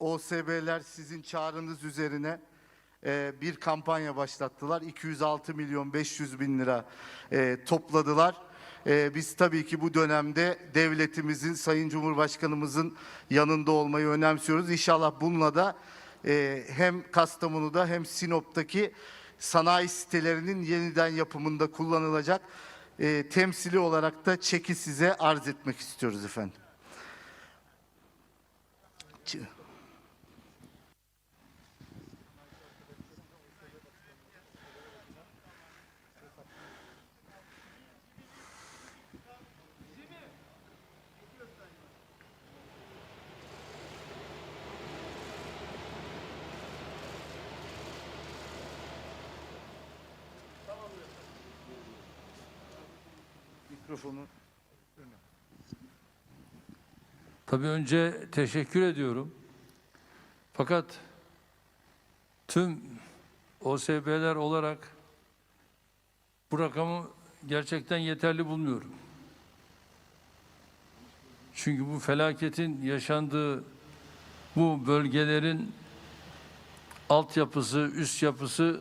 OSB'ler sizin çağrınız üzerine e, bir kampanya başlattılar. 206 milyon 500 bin lira e, topladılar. E, biz tabii ki bu dönemde devletimizin, Sayın Cumhurbaşkanımızın yanında olmayı önemsiyoruz. İnşallah bununla da e, hem Kastamonu'da hem Sinop'taki sanayi sitelerinin yeniden yapımında kullanılacak e, temsili olarak da çeki size arz etmek istiyoruz efendim. Mikrofonu. Tabii önce teşekkür ediyorum. Fakat tüm OSB'ler olarak bu rakamı gerçekten yeterli bulmuyorum. Çünkü bu felaketin yaşandığı bu bölgelerin altyapısı, üst yapısı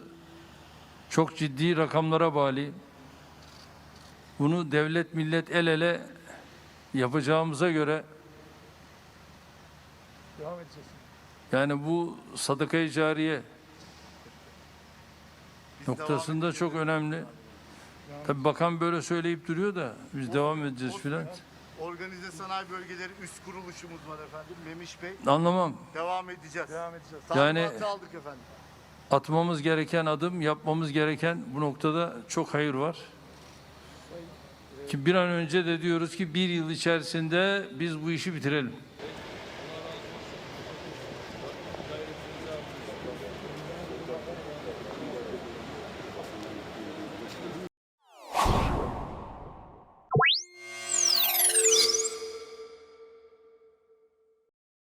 çok ciddi rakamlara bağlı. Bunu devlet millet el ele yapacağımıza göre Devam edeceğiz. Yani bu sadaka-i cariye Biz noktasında çok önemli. Tabii bakan böyle söyleyip duruyor da biz devam edeceğiz filan. Organize Sanayi Bölgeleri Üst Kuruluşumuz var efendim. Memiş Bey. Anlamam. Devam edeceğiz. Devam edeceğiz. Yani- aldık efendim. Atmamız gereken adım, yapmamız gereken bu noktada çok hayır var. Ki bir an önce de diyoruz ki bir yıl içerisinde biz bu işi bitirelim.